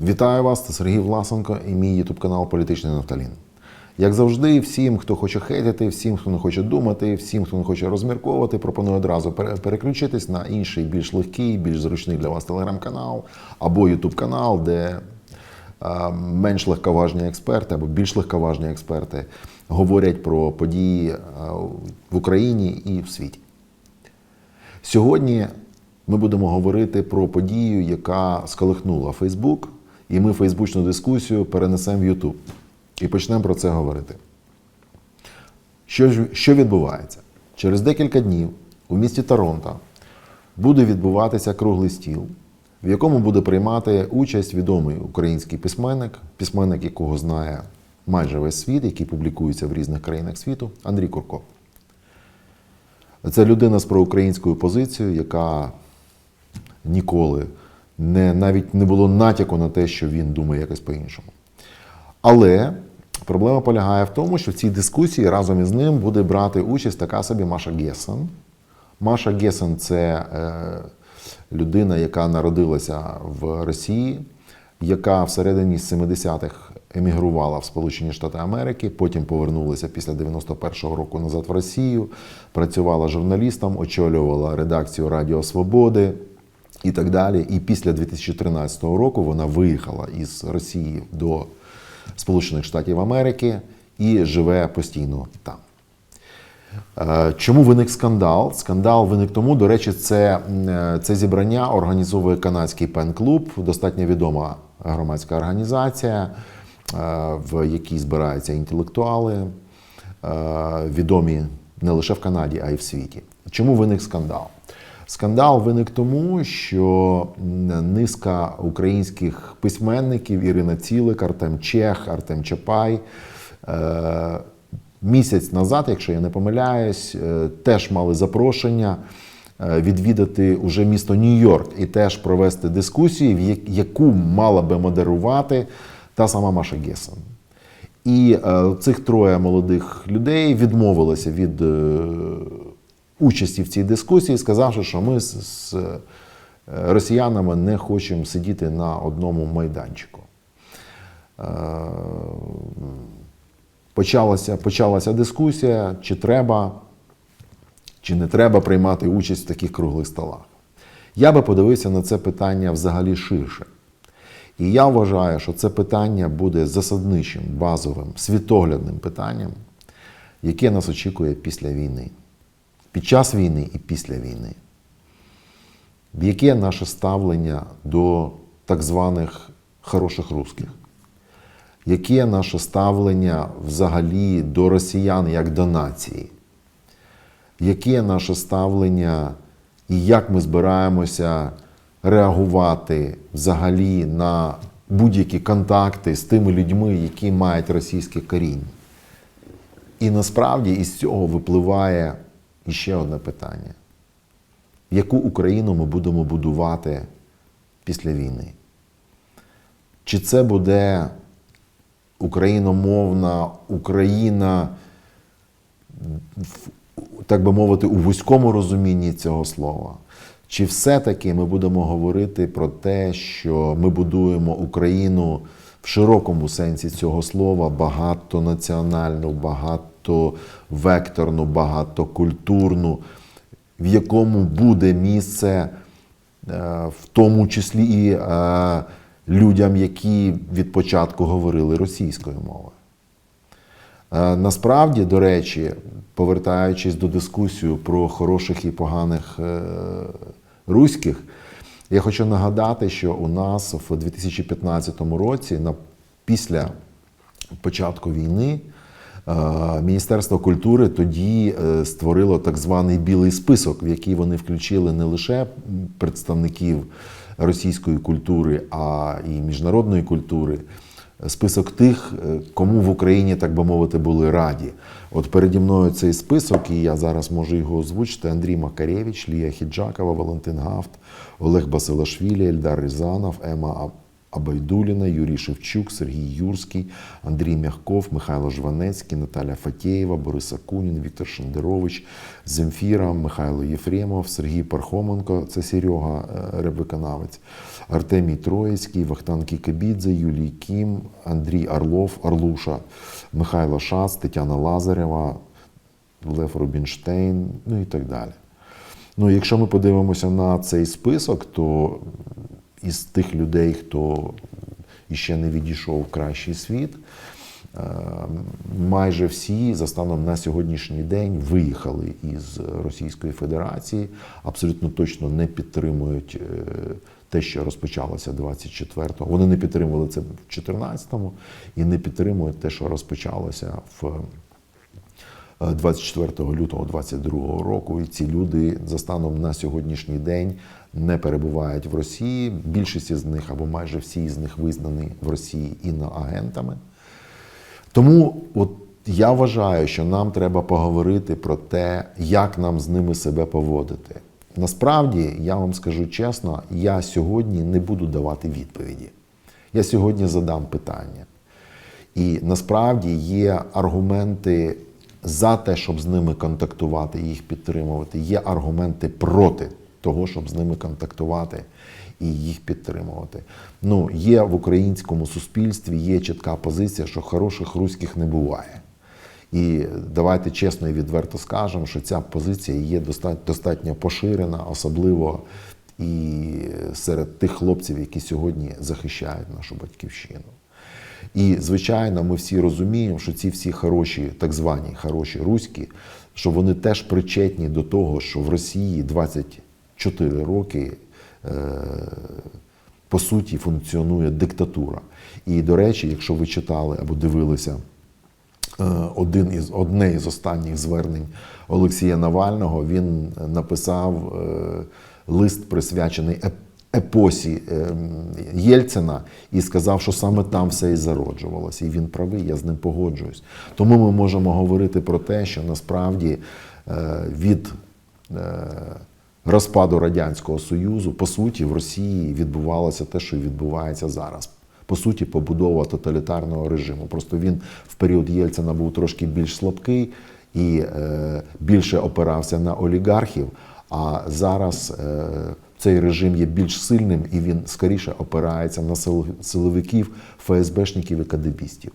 Вітаю вас, це Сергій Власенко і мій ютуб канал Політичний Нафталін. Як завжди, всім, хто хоче хейтити, всім, хто не хоче думати, всім, хто не хоче розмірковувати, пропоную одразу переключитись на інший, більш легкий, більш зручний для вас телеграм-канал або ютуб канал, де менш легковажні експерти або більш легковажні експерти говорять про події в Україні і в світі. Сьогодні ми будемо говорити про подію, яка сколихнула Фейсбук, і ми фейсбучну дискусію перенесемо в Ютуб і почнемо про це говорити. Що, що відбувається? Через декілька днів у місті Торонто буде відбуватися круглий стіл, в якому буде приймати участь відомий український письменник, письменник, якого знає майже весь світ, який публікується в різних країнах світу, Андрій Курков. Це людина з проукраїнською позицією, яка ніколи не, навіть не було натяку на те, що він думає якось по-іншому. Але проблема полягає в тому, що в цій дискусії разом із ним буде брати участь така собі Маша Гесен. Маша Гесен це е, людина, яка народилася в Росії, яка всередині 70-х емігрувала в Сполучені Штати Америки, потім повернулася після 91-го року назад в Росію, працювала журналістом, очолювала редакцію Радіо Свободи і так далі. І після 2013 року вона виїхала із Росії до Сполучених Штатів Америки і живе постійно там. Е, Чому виник скандал? Скандал виник тому, до речі, це, е, це зібрання організовує канадський пен-клуб, достатньо відома громадська організація, е, в якій збираються інтелектуали, відомі не лише в Канаді, а й в світі. Чому виник скандал? Скандал виник тому, що низка українських письменників Ірина Цілик, Артем Чех, Артем Чапай. е, Місяць назад, якщо я не помиляюсь, е, теж мали запрошення е, відвідати уже місто Нью-Йорк і теж провести дискусію, яку мала би модерувати та сама Маша Гесен. І цих троє молодих людей відмовилися від участі в цій дискусії, сказавши, що ми з, е, росіянами не хочемо сидіти на одному майданчику. Е, почалася, почалася дискусія, чи треба, чи не треба приймати участь в таких круглих столах. Я би подивився на це питання взагалі ширше. І я вважаю, що це питання буде засадничим, базовим, світоглядним питанням, яке нас очікує після війни, під час війни і після війни. Яке наше ставлення до так званих хороших русських? Яке наше ставлення взагалі до росіян як до нації? Яке наше ставлення і як ми збираємося реагувати взагалі на будь-які контакти з тими людьми, які мають російське коріння? І насправді із цього випливає іще одне питання: яку Україну ми будемо будувати після війни? Чи це буде україномовна Україна, так би мовити, у вузькому розумінні цього слова? Чи все-таки ми будемо говорити про те, що ми будуємо Україну в широкому сенсі цього слова багатонаціональну, багатовекторну, багатокультурну, в якому буде місце, е, в тому числі і е, людям, які від початку говорили російською мовою? Е, Насправді, до речі, повертаючись до дискусії про хороших і поганих руських, я хочу нагадати, що у нас в 2015 році, після початку війни, Міністерство культури тоді е, створило так званий білий список, в який вони включили не лише представників російської культури, а і міжнародної культури список тих, е, кому в Україні, так би мовити, були раді. От переді мною цей список, і я зараз можу його озвучити: Андрій Макаревич, Лія Хіджакова, Валентин Гафт, Олег Басилашвілі, Ельдар Рязанов, Ема Абайдуліна, Юрій Шевчук, Сергій Юрський, Андрій Мягков, Михайло Жванецький, Наталя Фатєєва, Борис Акунін, Віктор Шендерович, Земфіра, Михайло Єфремов, Сергій Пархоменко, це Серега, е, реп-виконавець, Артемій Троїцький, Вахтан Кікабідзе, Юлій Кім, Андрій Орлов, Орлуша, Михайло Шац, Тетяна Лазарева, Лев Рубінштейн, ну і так далі. Ну, якщо ми подивимося на цей список, то із тих людей, хто іще не відійшов в кращий світ, е, майже всі за станом на сьогоднішній день виїхали із Російської Федерації, абсолютно точно не підтримують е, те, що розпочалося 24-го. Вони не підтримували це в 14-му і не підтримують те, що розпочалося в 24 лютого 2022 року. І ці люди за станом на сьогоднішній день не перебувають в Росії. Більшість з них або майже всі з них визнані в Росії іноагентами. Тому от я вважаю, що нам треба поговорити про те, як нам з ними себе поводити. Насправді, я вам скажу чесно, я сьогодні не буду давати відповіді. Я сьогодні задам питання. І насправді є аргументи за те, щоб з ними контактувати, їх підтримувати. Є аргументи проти того, щоб з ними контактувати і їх підтримувати. Ну, є в українському суспільстві є чітка позиція, що хороших руських не буває. І давайте чесно і відверто скажемо, що ця позиція є достатньо поширена, особливо і серед тих хлопців, які сьогодні захищають нашу батьківщину. І, звичайно, ми всі розуміємо, що ці всі хороші, так звані хороші руські, що вони теж причетні до того, що в Росії 24 роки е, по суті функціонує диктатура. І, до речі, якщо ви читали або дивилися е, один із, одне із останніх звернень Олексія Навального, він написав е, лист, присвячений епосі Єльцина, і сказав, що саме там все і зароджувалося. І він правий, я з ним погоджуюсь. Тому ми можемо говорити про те, що насправді від розпаду Радянського Союзу, по суті, в Росії відбувалося те, що відбувається зараз. По суті, побудова тоталітарного режиму. Просто він в період Єльцина був трошки більш слабкий і е, більше опирався на олігархів. А зараз е, цей режим є більш сильним і він скоріше опирається на сил- силовиків, ФСБшників і кадебістів.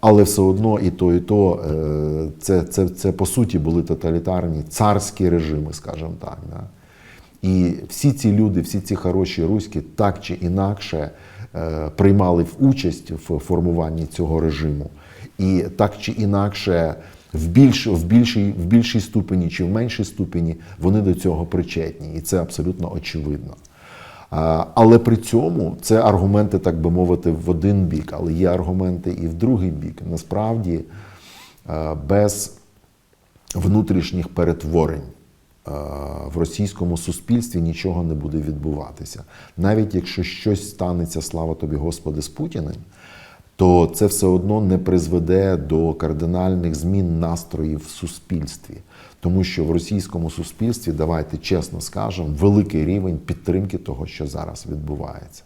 Але все одно і то, і то е, це, це, це по суті були тоталітарні царські режими, скажімо так. Да? І всі ці люди, всі ці хороші руські, так чи інакше е, приймали участь в формуванні цього режиму. І так чи інакше, в, більш, в, більшій, в більшій ступені чи в меншій ступені вони до цього причетні. І це абсолютно очевидно. А, Але при цьому це аргументи, так би мовити, в один бік, але є аргументи і в другий бік. Насправді, е, без внутрішніх перетворень е, в російському суспільстві нічого не буде відбуватися. Навіть якщо щось станеться, слава тобі, Господи, з Путіним, то це все одно не призведе до кардинальних змін настроїв в суспільстві. Тому що в російському суспільстві, давайте чесно скажемо, великий рівень підтримки того, що зараз відбувається.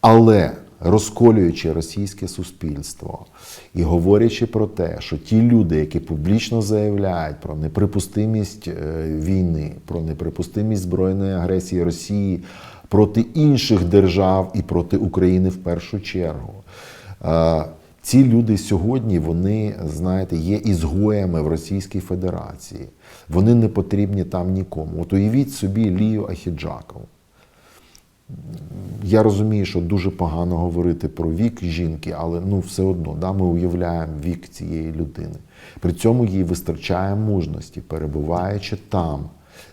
Але розколюючи російське суспільство і говорячи про те, що ті люди, які публічно заявляють про неприпустимість е, війни, про неприпустимість збройної агресії Росії проти інших держав і проти України в першу чергу. Ці люди сьогодні, вони, знаєте, є ізгоями в Російській Федерації. Вони не потрібні там нікому. От уявіть собі Лію Ахіджакову. Я розумію, що дуже погано говорити про вік жінки, але ну все одно да, ми уявляємо вік цієї людини. При цьому їй вистачає мужності, перебуваючи там,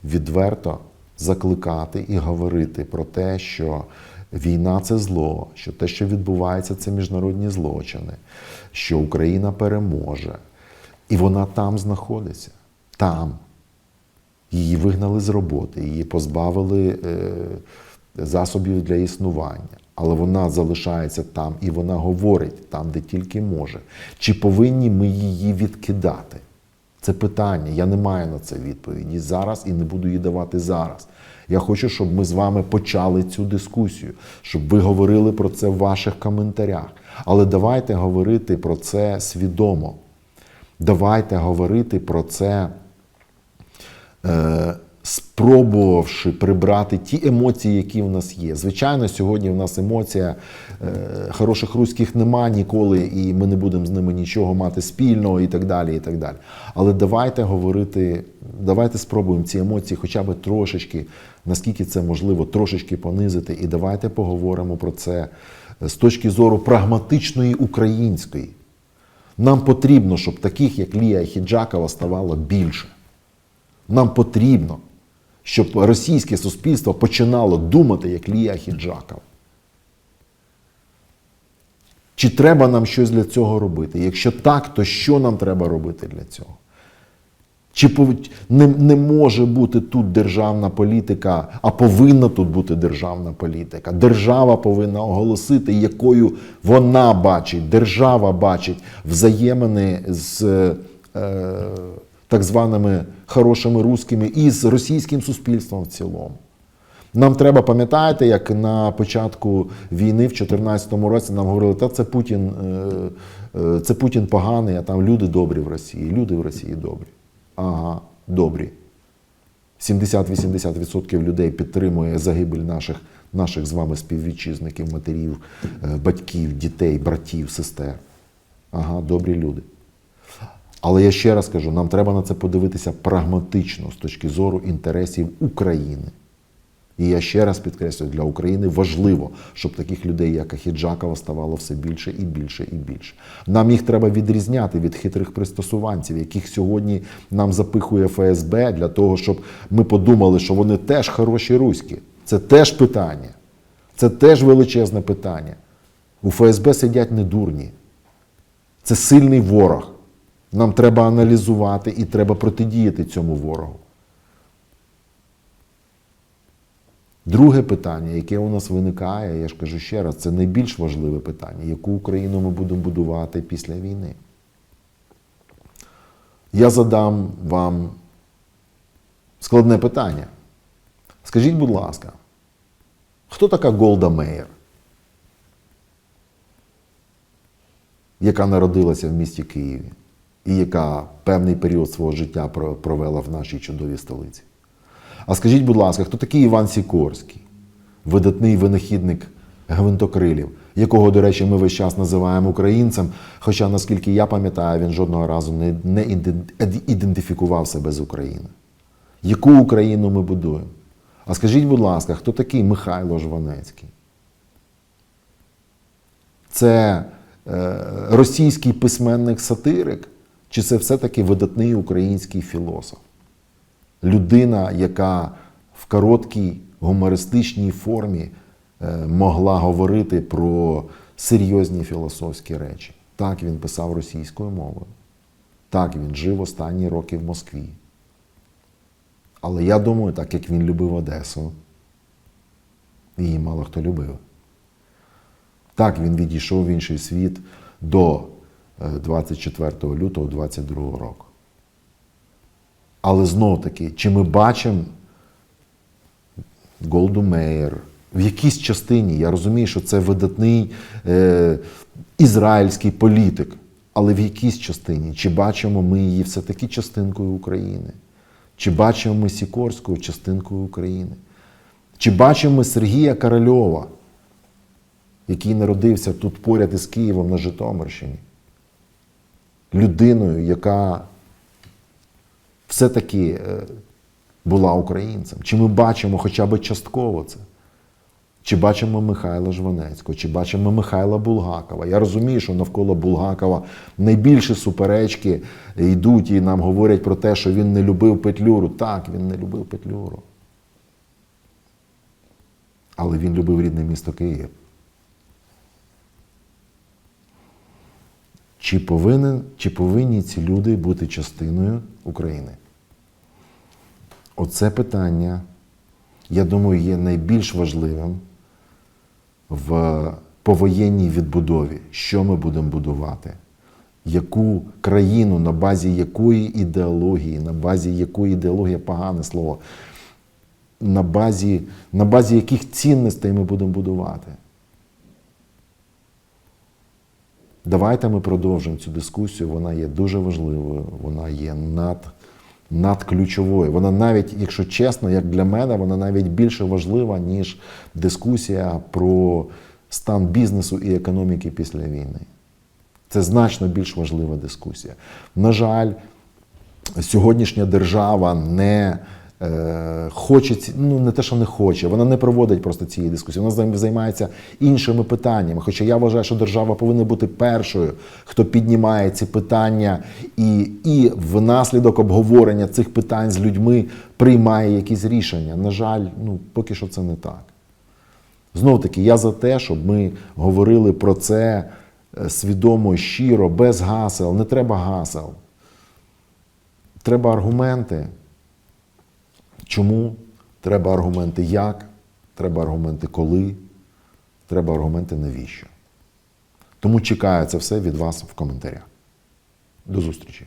відверто закликати і говорити про те, що війна це зло, що те, що відбувається, це міжнародні злочини, що Україна переможе. І вона там знаходиться. Там. Її вигнали з роботи, її позбавили е, засобів для існування. Але вона залишається там і вона говорить там, де тільки може. Чи повинні ми її відкидати? Це питання. Я не маю на це відповіді зараз і не буду її давати зараз. Я хочу, щоб ми з вами почали цю дискусію, щоб ви говорили про це в ваших коментарях. Але давайте говорити про це свідомо. Давайте говорити про це, е, спробувавши прибрати ті емоції, які в нас є. Звичайно, сьогодні в нас емоція е, хороших руських нема ніколи, і ми не будемо з ними нічого мати спільного і так далі. і так далі. Але давайте говорити, давайте спробуємо ці емоції хоча б трошечки, наскільки це можливо, трошечки понизити. І давайте поговоримо про це з точки зору прагматичної української. Нам потрібно, щоб таких, як Лія Хіджакова, ставало більше. Нам потрібно, щоб російське суспільство починало думати, як Лія Хіджакова. Чи треба нам щось для цього робити? Якщо так, то що нам треба робити для цього? Чи не, не може бути тут державна політика, а повинна тут бути державна політика? Держава повинна оголосити, якою вона бачить, держава бачить взаємини з е, так званими хорошими русскими і з російським суспільством в цілому. Нам треба пам'ятаєте, як на початку війни в 2014 році нам говорили, та це Путін, е, е, це Путін поганий, а там люди добрі в Росії. Люди в Росії добрі. Ага, добрі. 70-80% людей підтримує загибель наших, наших з вами співвітчизників, матерів, е, батьків, дітей, братів, сестер. Ага, добрі люди. Але я ще раз кажу, нам треба на це подивитися прагматично з точки зору інтересів України. І я ще раз підкреслюю, для України важливо, щоб таких людей, як Ахіджакова, ставало все більше і більше і більше. Нам їх треба відрізняти від хитрих пристосуванців, яких сьогодні нам запихує ФСБ для того, щоб ми подумали, що вони теж хороші руські. Це теж питання. Це теж величезне питання. У ФСБ сидять не дурні. Це сильний ворог. Нам треба аналізувати і треба протидіяти цьому ворогу. Друге питання, яке у нас виникає, я ж кажу ще раз, це найбільш важливе питання, яку Україну ми будемо будувати після війни. Я задам вам складне питання. Скажіть, будь ласка, хто така Голда Меєр, яка народилася в місті Києві і яка певний період свого життя провела в нашій чудовій столиці? А скажіть, будь ласка, хто такий Іван Сікорський, видатний винахідник гвинтокрилів, якого, до речі, ми весь час називаємо українцем, хоча, наскільки я пам'ятаю, він жодного разу не, не ідентифікував себе з України. Яку Україну ми будуємо? А скажіть, будь ласка, хто такий Михайло Жванецький? Це е, російський письменник-сатирик, чи це все-таки видатний український філософ? людина, яка в короткій гумористичній формі е, могла говорити про серйозні філософські речі. Так він писав російською мовою. Так він жив останні роки в Москві. Але я думаю, так як він любив Одесу, її мало хто любив. Так він відійшов в інший світ до 24 лютого 22 року. Але знов таки, чи ми бачимо Голду Меєр в якійсь частині? Я розумію, що це видатний е, ізраїльський політик, але в якійсь частині? Чи бачимо ми її все-таки частинкою України? Чи бачимо ми Сікорського частинкою України? Чи бачимо ми Сергія Корольова, який народився тут поряд із Києвом на Житомирщині? Людиною, яка все-таки е, була українцем? Чи ми бачимо хоча б частково це? Чи бачимо Михайла Жванецького, чи бачимо Михайла Булгакова? Я розумію, що навколо Булгакова найбільші суперечки йдуть і нам говорять про те, що він не любив Петлюру. Так, він не любив Петлюру. Але він любив рідне місто Київ. Чи, повинен, чи повинні ці люди бути частиною України? Оце питання, я думаю, є найбільш важливим в повоєнній відбудові. Що ми будемо будувати? Яку країну, на базі якої ідеології, на базі якої ідеологія погане слово, на базі, на базі яких цінностей ми будемо будувати. Давайте ми продовжимо цю дискусію. Вона є дуже важливою, вона є над, надключовою. Вона навіть, якщо чесно, як для мене, вона навіть більше важлива, ніж дискусія про стан бізнесу і економіки після війни. Це значно більш важлива дискусія. На жаль, сьогоднішня держава не хоче, ну не те, що не хоче, вона не проводить просто цієї дискусії. Вона займається іншими питаннями. Хоча я вважаю, що держава повинна бути першою, хто піднімає ці питання і, і внаслідок обговорення цих питань з людьми приймає якісь рішення. На жаль, ну поки що це не так. Знов таки, я за те, щоб ми говорили про це е, свідомо, щиро, без гасел. Не треба гасел. Треба аргументи. Чому? Треба аргументи як, треба аргументи коли, треба аргументи навіщо. Тому чекаю це все від вас в коментарях. До зустрічі!